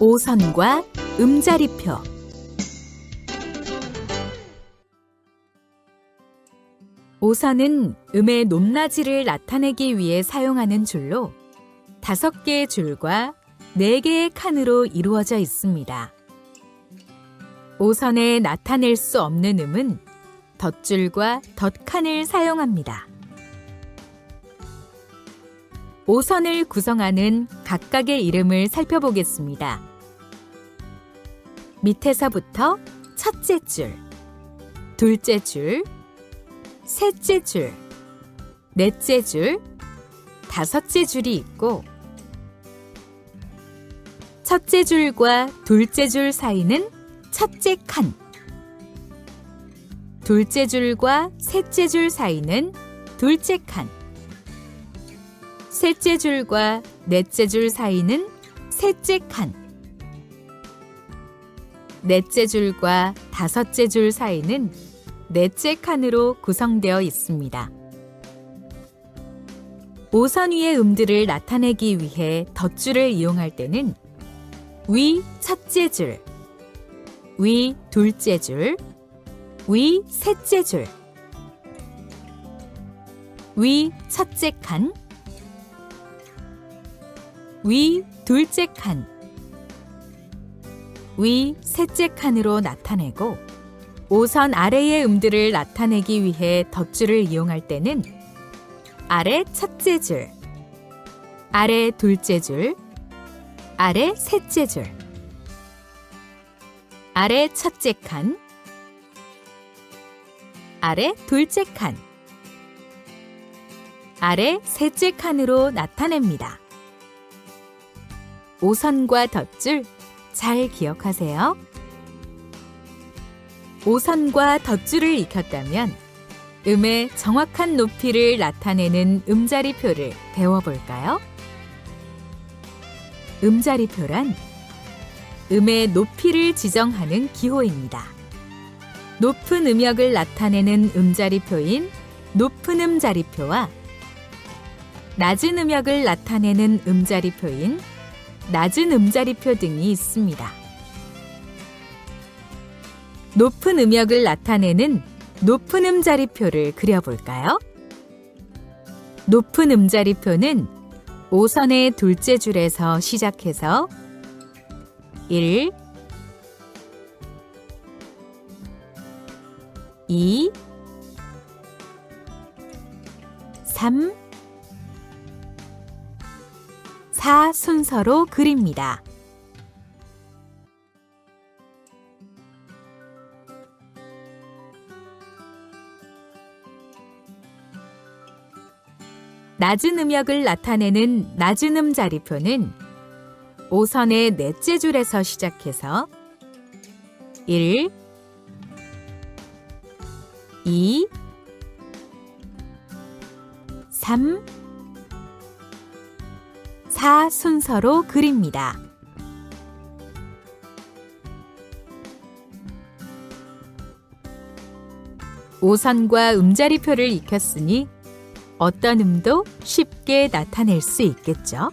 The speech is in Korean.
오선과 음자리표 오선은 음의 높낮이를 나타내기 위해 사용하는 줄로 다섯 개의 줄과 네 개의 칸으로 이루어져 있습니다. 오선에 나타낼 수 없는 음은 덧줄과 덧칸을 사용합니다. 오선을 구성하는 각각의 이름을 살펴보겠습니다. 밑에서부터 첫째 줄, 둘째 줄, 셋째 줄, 넷째 줄, 다섯째 줄이 있고, 첫째 줄과 둘째 줄 사이는 첫째 칸, 둘째 줄과 셋째 줄 사이는 둘째 칸, 셋째 줄과 넷째 줄 사이는 셋째 칸, 넷째 줄과 다섯째 줄 사이는 넷째 칸으로 구성되어 있습니다. 오선 위의 음들을 나타내기 위해 덧줄을 이용할 때는 위 첫째 줄, 위 둘째 줄, 위 셋째 줄, 위 첫째 칸, 위 둘째 칸, 위 셋째 칸으로 나타내고 오선 아래의 음들을 나타내기 위해 덧줄을 이용할 때는 아래 첫째 줄, 아래 둘째 줄, 아래 셋째 줄, 아래 첫째 칸, 아래 둘째 칸, 아래 셋째 칸으로 나타냅니다. 오선과 덧줄 잘 기억하세요. 오선과 덧줄을 익혔다면 음의 정확한 높이를 나타내는 음자리표를 배워볼까요? 음자리표란 음의 높이를 지정하는 기호입니다. 높은 음역을 나타내는 음자리표인 높은 음자리표와 낮은 음역을 나타내는 음자리표인 낮은 음자리표 등이 있습니다. 높은 음역을 나타내는 높은 음자리표를 그려볼까요? 높은 음자리표는 5선의 둘째 줄에서 시작해서 1, 2, 3, 4 순서로 그립니다. 낮은 음역을 나타내는 낮은 음 자리표는 5선의 넷째 줄에서 시작해서 1, 2, 3, 4 순서로 그립니다. 오선과 음자리표를 익혔으니 어떤 음도 쉽게 나타낼 수 있겠죠?